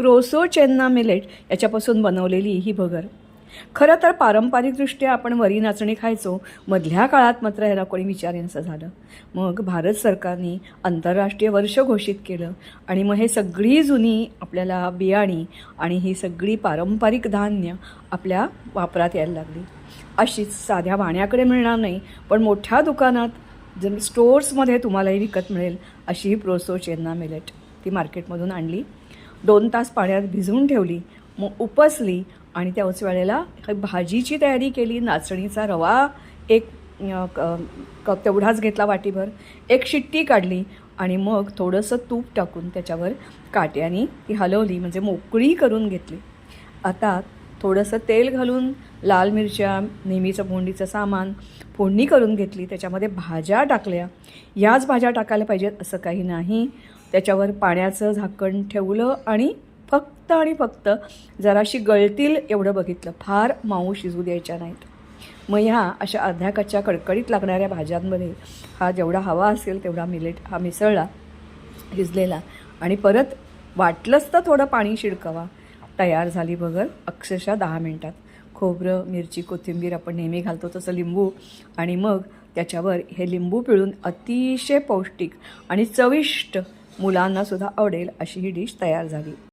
Proso चेन्ना millet याच्यापासून बनवलेली ही भगर. खरं तर पारंपरिकदृष्ट्या आपण वरी नाचणी खायचो मधल्या काळात मात्र ह्याला कोणी विचारेनसं झालं. मग भारत सरकारने आंतरराष्ट्रीय वर्ष घोषित केलं आणि मग हे सगळी जुनी आपल्याला बियाणी आणि ही सगळी पारंपरिक धान्य आपल्या वापरात यायला लागली. अशीच साध्या वाण्याकडे मिळणार नाही पण मोठ्या दुकानात जर स्टोर्समध्ये तुम्हालाही विकत मिळेल अशी ही प्रोसो चेन्ना मिलेट ती मार्केटमधून आणली. दोन तास पाण्यात भिजवून ठेवली मग उपसली आणि त्याच वेळेला भाजीची तयारी केली नाचणीचा रवा एक क- क- तेवढाच घेतला वाटीभर एक शिट्टी काढली आणि मग थोडंसं तूप टाकून त्याच्यावर काट्याने ती हलवली म्हणजे मोकळी करून घेतली. आता थोडंसं तेल घालून लाल मिरच्या नेहमीचं भोंडीचं सामान फोडणी करून घेतली त्याच्यामध्ये भाज्या टाकल्या. याच भाज्या टाकायला पाहिजेत असं काही नाही. त्याच्यावर पाण्याचं झाकण ठेवलं आणि फक्त आणि फक्त जराशी गळतील एवढं बघितलं. फार माऊ शिजू द्यायच्या नाहीत. मग ह्या अशा अर्ध्या कच्च्या कडकडीत लागणाऱ्या भाज्यांमध्ये हा जेवढा हवा असेल तेवढा मिलेट हा मिसळला शिजलेला. आणि परत वाटलंच तर थोडं पाणी शिडकवा. तयार झाली बगर अक्षरशः दहा मिनटात. खोबरं मिरची कोथिंबीर आपण नेहमी घालतो तसं लिंबू आणि मग त्याच्यावर हे लिंबू पिळून अतिशय पौष्टिक आणि चविष्ट मुलांनासुद्धा आवडेल अशी ही डिश तयार झाली.